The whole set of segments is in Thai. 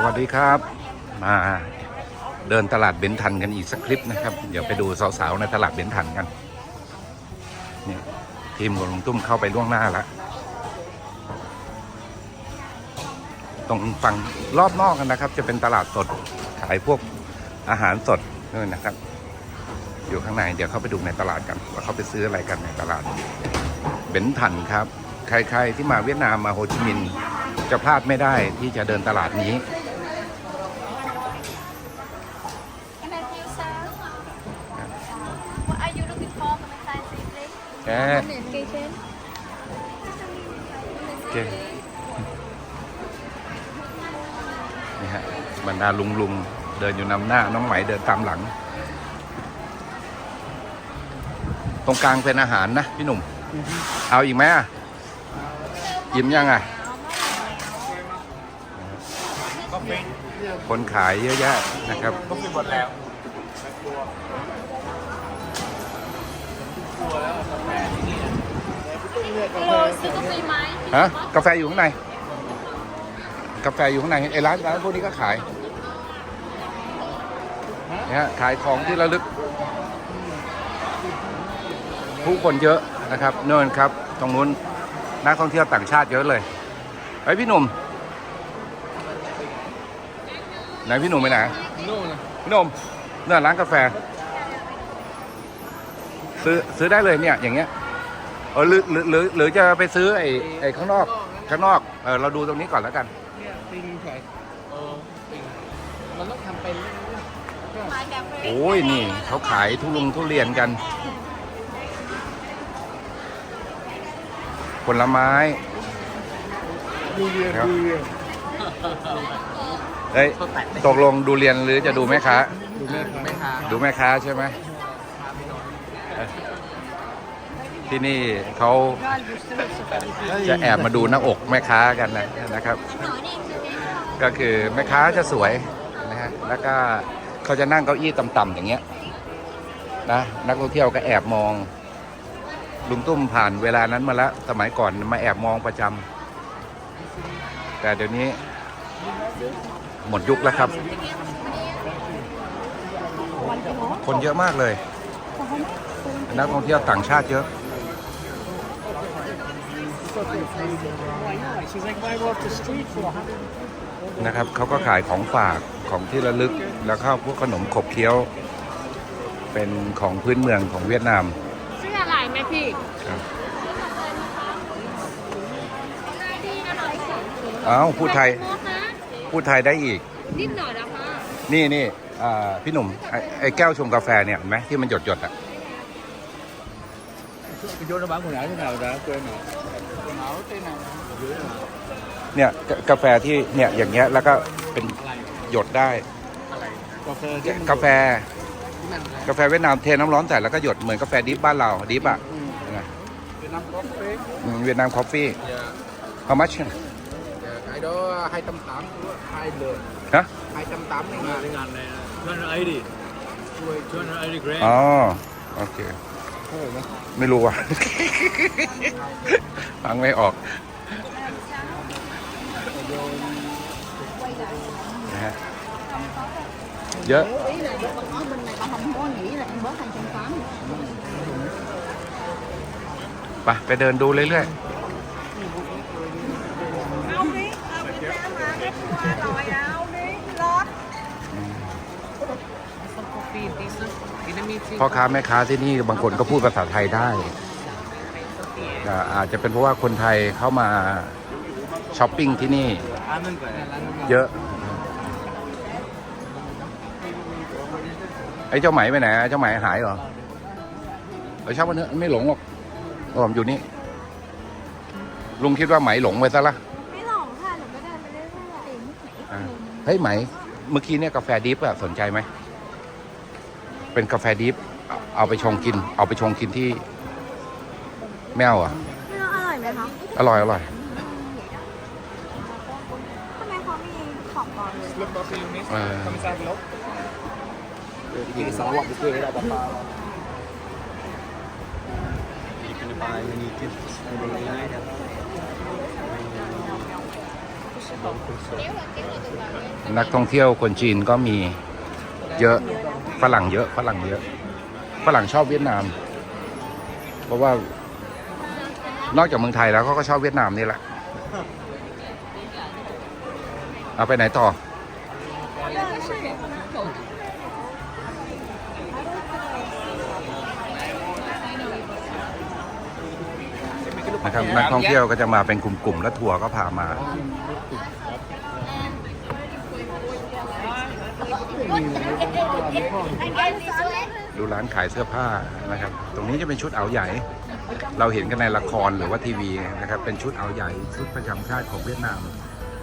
สวัสดีครับ มาเดินตลาดเบนทันกันอีกสักคลิปนะครับ เดี๋ยวไปดูสาวๆในตลาดเบนทันกันนี่ทีมของลุงตุ้มเข้าไปล่วงหน้าแล้วตรงฝั่งรอบนอกกันนะครับ จะเป็นตลาดสดขายพวกอาหารสดนู่นะครับ อยู่ข้างในเดี๋ยวเข้าไปดูในตลาดกันว่าเขาไปซื้ออะไรกันในตลาดเบนทันครับ ใครๆที่มาเวียดนามมาโฮจิมินห์จะพลาดไม่ได้ที่จะเดินตลาดนี้ Can I see sir? What are you looking for? Can I size it, please? แก Okay, Chen. โอเคนี่ฮะบรรดาลุงลุงๆเดินอยู่นำหน้า น้องไหมเดินตามหลัง ตรงกลางเป็นอาหารนะพี่หนุ่ม เอาอีกไหมอะยิ้มยังอะ คนขายเยอะแยะนะครับ Hello, ซื้อกาแฟไหมฮะกาแฟอยู่ข้างใน กาแฟอยู่ข้างในไอ้ร้านร้านพวกนี้ก็ขายเนี่ยขายของที่ระลึก ผู้คนเยอะนะครับเนินครับ ตรงนู้นนักท่องเที่ยวต่างชาติเยอะเลยไอ้พี่หนุ่มไหนพี่หนุ่มไปไหนพี่หนุ่มเนี่ยร้านกาแฟ ซื้อซื้อได้เลยเนี่ยอย่างเงี้ย เออหรือหรือหรือหรือจะไปซื้อไอ้ไอ้ข้างนอกข้างนอกเออเราดูตรงนี้ก่อนแล้วกัน เนี่ยปิงเฉยเออปิงมันต้องทำเป็นเรื่อยขายกาแฟโอ้ยนี่เขาขายทุลุงทุเรียนกัน ผลไม้ๆดูเรียนครับดูเรียนเฮ้ยตกลงดูเรียนหรือจะดูแม่ค้าดูแม่แม่ค้าดูแม่ค้าใช่ไหมเออ ที่นี่เขาจะแอบมาดูหน้าอกแม่ค้ากันนะนะครับ ก็คือแม่ค้าจะสวยนะฮะแล้วก็เขาจะนั่งเก้าอี้ต่ำๆอย่างเงี้ยนะนักท่องเที่ยวก็แอบมองลุงตุ้มผ่านเวลานั้นมาแล้วสมัยก่อนมาแอบมองประจำแต่เดี๋ยวนี้หมดยุคแล้วครับ คนเยอะมากเลย นักท่องเที่ยวต่างชาติเยอะ นะครับเขาก็ขายของฝากของที่ระลึกแล้วก็พวกขนมขบเคี้ยว เป็นของพื้นเมืองของเวียดนามซื้ออะไรไหมพี่ครับอ้าวพูดไทยโมดนะพูดไทยได้อีก นิดหน่อยนะคะนี่นี่อ่าพี่หนุ่มไอ้ไอ้แก้วชงกาแฟเนี่ยเห็นไหมที่มันหยดหยดๆอะ vô nó bán quần áo thế nào đã quên rồi เนี่ยกากาแฟที่เนี่ยอย่างเงี้ยแล้วก็เป็นหยดได้ กาแฟที่มันกาแฟที่มันอะไรกาแฟเวียดนามเทน้ำร้อนใส่แล้วก็หยดเหมือนกาแฟดิฟบ้านเราดิฟอะอืมนะเป็นน้ำกาแฟอืมเวียดนามคอฟฟี่ dạ how much dạ cái đó hai trăm tám hai lượt ฮะ hai trăm tám mươi ngàn ngàn này là 280 grand อ๋อโอเคเท่า ไหร่นะไม่รู้ว่ะ ฟังไม่ออกนะฮะเยอะ ý là ở bên này bà không có nghĩ là em bớt 280 ไปไปเดินดูเรื่อยเอาดิเอาไปแพ่อค้าแม่ค้าที่นี่บางคนก็พูดภาษาไทยได้อ่าอาจจะเป็นเพราะว่าคนไทยเข้ามาช้อปปิ้งที่นี่เยอะ ไอ้เจ้าไหมไปไหนเจ้าไหมหายเหรอเออช่างมันเถอะไม่หลงหรอกอ๋อมอยู่นี่ลุงคิดว่าไหมหลงไปซะละไม่หลงค่ะหนูก็เดินไปเรื่อยๆอ่าเฮ้ยไหม เมื่อกี้เนี่ยกาแฟดิฟอะสนใจไหม เป็นกาแฟดิฟเอาเอาไปชงกิน เอาไปชงกินที่แมวอะไม่รู้อร่อยไหมคะอร่อยอร่อย ทำไมเขามีของปลอมเลย Lúc đó thì miss เออ không sao lốt Thì sáu hoặc cái kia là bà bà you can buy many gifts for the night นักท่องเที่ยวคนจีนก็มีเยอะ ฝรั่งเยอะฝรั่งเยอะฝรั่งชอบเวียดนาม เพราะว่านอกจากเมืองไทยแล้วเขาก็ชอบเวียดนามนี่แหละเอาไปไหนต่อนะครับนักท่องเที่ยวก็จะมาเป็นกลุ่มๆ แล้วทัวร์ก็พามา ดูร้านขายเสื้อผ้านะครับ ตรงนี้จะเป็นชุดเอาใหญ่ เราเห็นกันในละครหรือว่าทีวีนะครับ เป็นชุดเอาใหญ่ ชุดประจำชาติของเวียดนาม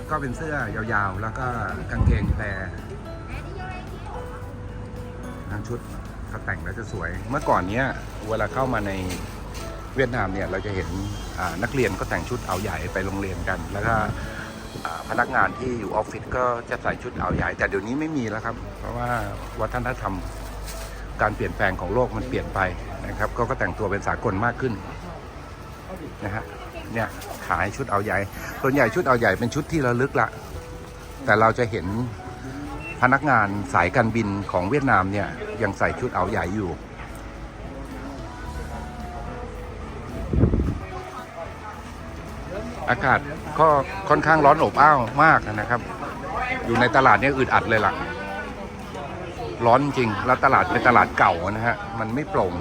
ก็เป็นเสื้อยาวๆ แล้วก็กางเกงแพรทั้งชุดเขาแต่งแล้วจะสวย เมื่อก่อนเนี้ยเวลาเข้ามาในเวียดนามเนี่ยเราจะเห็นนักเรียนก็แต่งชุดเอาใหญ่ไปโรงเรียนกัน แล้วก็ พนักงานที่อยู่ออฟฟิศก็จะใส่ชุดเอาใหญ่แต่เดี๋ยวนี้ไม่มีแล้วครับ เพราะว่าวัฒนธรรมการเปลี่ยนแปลงของโลกมันเปลี่ยนไปนะครับ ก็ก็แต่งตัวเป็นสากลมากขึ้นนะฮะเนี่ยขายชุดเอาใหญ่ส่วนใหญ่ชุดเอาใหญ่เป็นชุดที่ระลึกละ แต่เราจะเห็นพนักงานสายการบินของเวียดนามเนี่ยยังใส่ชุดเอาใหญ่อยู่ อากาศก็ค่อนข้างร้อนอบอ้าวมากนะครับ อยู่ในตลาดนี่ยอึดอัดเลยล่ะ ร้อนจริง แล้วตลาดเป็นตลาดเก่านะฮะ มันไม่โปร่ง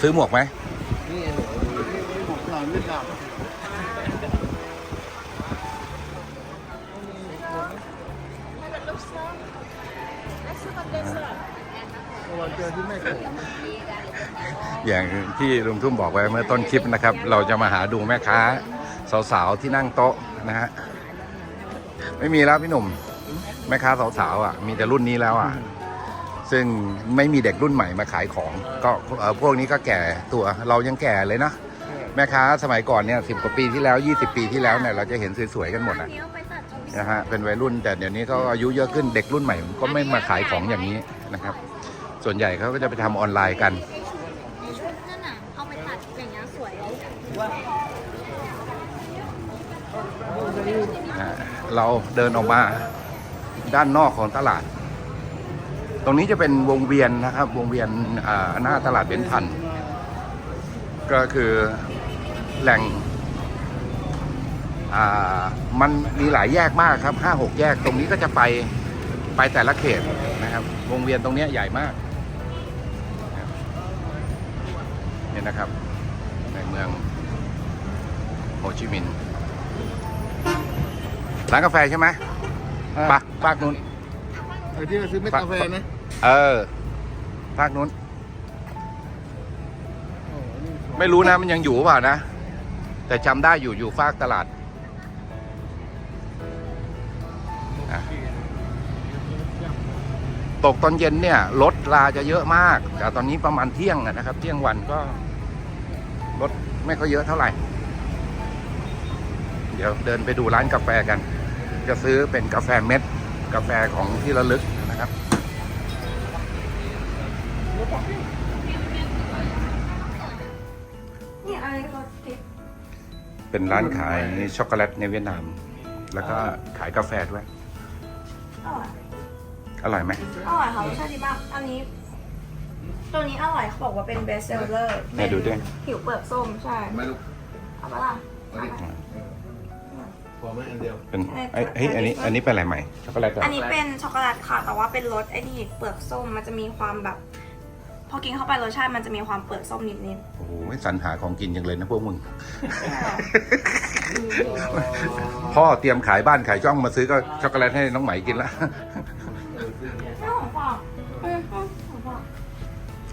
ซื้อหมวกไหมหลานเวียดนามวัน เจอที่แม่โขงอย่างที่ลุงทุ่มบอกไว้เมื่อต้นคลิปนะครับ เราจะมาหาดูแม่ค้า สาวๆที่นั่งโต๊ะนะฮะไม่มีแล้วพี่หนุ่ม แม่ค้าสาวๆอะ มีแต่รุ่นนี้แล้วอะ ซึ่งไม่มีเด็กรุ่นใหม่มาขายของ ก็เออพวกนี้ก็แก่ตัวเรายังแก่เลยนะแม่ค้าสมัยก่อนเนี่ยสิบกว่าปีที่แล้ว 20 ปีที่แล้วเนี่ยเราจะเห็นสวยๆกันหมดนะนะฮะเป็นวัยรุ่นแต่เดี๋ยวนี้เขาอายุเยอะขึ้นเด็กรุ่นใหม่ก็ไม่มาขายของอย่างนี้นะครับ ส่วนใหญ่เขาก็จะไปทำออนไลน์กัน นั่นน่ะเอาไปตัดอย่างเงี้ยสวยนะฮะเราเดินออกมาด้านนอกของตลาด ตรงนี้จะเป็นวงเวียนนะครับ วงเวียนอ่าหน้าตลาดเบนทันก็คือแหล่งอ่ามันมีหลายแยกมากครับห้าหกแยก ตรงนี้ก็จะไปไปแต่ละเขตนะครับ วงเวียนตรงเนี้ยใหญ่มาก เนี่ยนะครับ ในเมืองโฮจิมินห์ร้านกาแฟใช่ไหมปะภาคนู้นไอ้ที่เราซื้อเม็ดกาแฟนะเออภาคนู้นโอ้นี่สวยไม่รู้นะมันยังอยู่หรือเปล่านะ แต่จำได้อยู่อยู่ฟากตลาดอะตกตอนเย็นเนี่ยรถลาจะเยอะมาก แต่ตอนนี้ประมาณเที่ยงอะนะครับ เที่ยงวันก็ รถไม่ค่อยเยอะเท่าไหร่ เดี๋ยวเดินไปดูร้านกาแฟกัน จะซื้อเป็นกาแฟเม็ด กาแฟของที่ระลึกนะครับนี่อะไรก็ติดเป็นร้านขายช็อกโกแลตในเวียดนาม แล้วก็ขายกาแฟด้วย อร่อยอร่อยไหมอร่อยค่ะรสชาติดีมาก อันนี้ ตัวนี้อร่อยเขาบอกว่าเป็น best seller ไหนดูดิผิวเปลือกส้มใช่ ไม่ลูกเอาปะล่ะพอไหมอันเดียว เป็นไอ้เฮ้ยอันนี้อันนี้เป็นอะไรใหม่ช็อกโกแลตเหรออันนี้เป็นช็อกโกแลตค่ะ แต่ว่าเป็นรสไอ้นี่เปลือกส้มมันจะมีความแบบ พอกินเข้าไปรสชาติมันจะมีความเปลือกส้มนิดโอ้โหสรรหาของกินอย่างเลยนะพวกมึงพ่อเตรียมขายบ้านขายช่องมาซื้อก็ช็อกโกแลตให้น้องไหมกินละ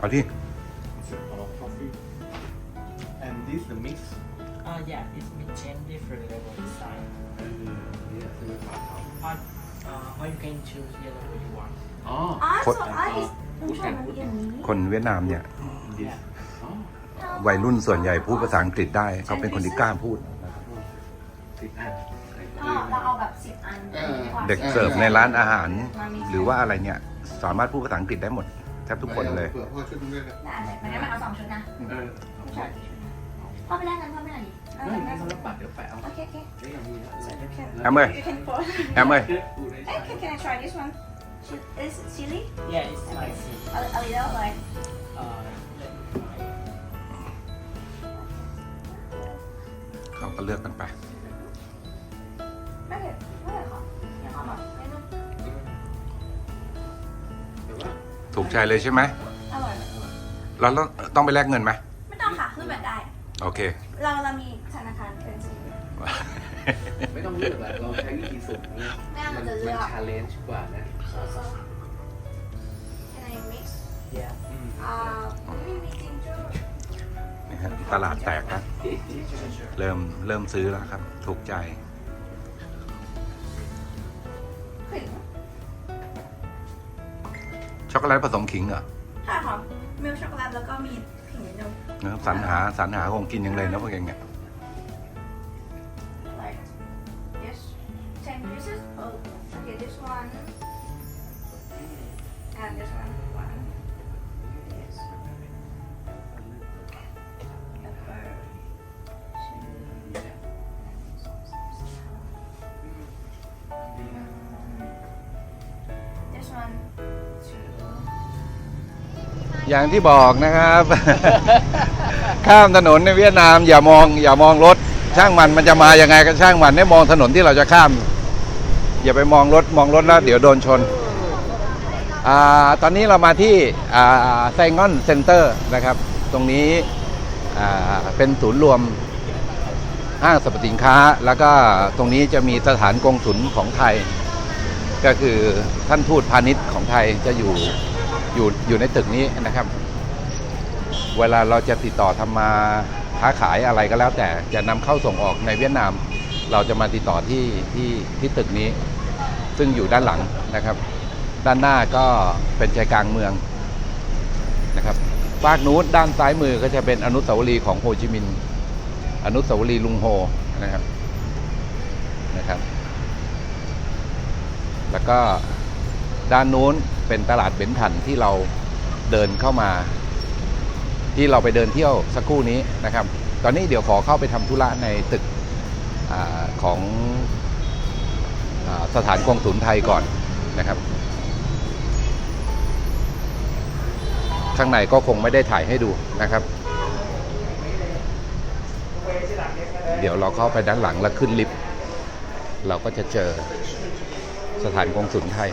เอาที่ and this the mix Uh, yeah, it's with 10 different level inside. Or, uh, or you can choose yellow if you want. อ๋อ อ๋อคนสไอซ์คุณชอบมันอย่างนี้คนเวียดนามเนี่ย Yeah. วัยรุ่นส่วนใหญ่พูดภาษาอังกฤษได้ เขาเป็นคนที่กล้าพูดสีสิบอันพ่อเราเอาแบบสิบอันดีว่าเด็กเสิร์ฟในร้านอาหาร หรือว่าอะไรเนี่ย สามารถพูดภาษาอังกฤษได้หมด แทบทุกคนเลย เผื่อพ่อช่วยดูด้วยนะได้เลยมันงั้นมันเอาสองชุดนะเออพ่อไปแลกกันพ่อไม่ไหนดิเออไม่งั้นเขารับบัตรเดี๋ยวแปะเอาโอเคโอเคไม่ยังมีนะ so you can แอมเอ้ย you can pour แอมเอ้ย Hey, can, can I try this one? Should- Is it chili? Yeah, it's spicy. A, a little like Uh, let me try. เขาก็เลือกกันไป ถูกใจเลยใช่ไหมอร่อยเราต้องต้องไปแลกเงินไหมไม่ต้องค่ะรูปแบบได้ โอเค เราเรามีธนาคารเครดิตไม่ต้องเลือกอะเราใช้วิธีสุ่มนะแม่มันจะมัเลืนอก ชาเลนจ์กว่านะ so so can I mix Yeah. อ่าไม่มีจิงจูนี่ฮะตลาดแตกแล้วเริ่มเริ่มซื้อแล้วครับ ถูกใจ ช็อกโกแลตผสมขิงเหรอค่ะค่ะมิลช็อกโกแลตแล้วก็มีขิงนิดนึง นะสรรหาสรรหาคงกินยังเลยนะพวกเองเนี่ย อย่างที่บอกนะครับ ข้ามถนนในเวียดนาม อย่ามองอย่ามองรถ ช่างมันมันจะมายังไงก็ช่างมันให้มองถนนที่เราจะข้าม อย่าไปมองรถมองรถแล้วเดี๋ยวโดนชนอตอนนี้เรามาที่ไซงอนเซ็นเตอร์นะครับ ตรงนี้เป็นศูนย์รวมห้างสรรพสินค้า แล้วก็ตรงนี้จะมีสถานกงสุลของไทย ก็คือท่านทูตพาณิชย์ของไทยจะอยู่ อยู่อยู่ในตึกนี้นะครับ เวลาเราจะติดต่อทำมาค้าขายอะไรก็แล้วแต่จะนำเข้าส่งออกในเวียดนาม เราจะมาติดต่อที่ที่ที่ตึกนี้ ซึ่งอยู่ด้านหลังนะครับ ด้านหน้าก็เป็นใจกลางเมืองนะครับฝากนู้นด้านซ้ายมือก็จะเป็นอนุสาวรีย์ของโฮจิมินห์อนุสาวรีย์ลุงโฮนะครับนะครับ แล้วก็ ด้านนู้นเป็นตลาดเบนทันที่เราเดินเข้ามา ที่เราไปเดินเที่ยวสักครู่นี้นะครับ ตอนนี้เดี๋ยวขอเข้าไปทำธุระในตึกอของอสถานกองศูนย์ไทยก่อนนะครับ ข้างในก็คงไม่ได้ถ่ายให้ดูนะครับ เดี๋ยวเราเข้าไปด้านหลังแล้วขึ้นลิฟต์เราก็จะเจอสถานกองศูนย์ไทย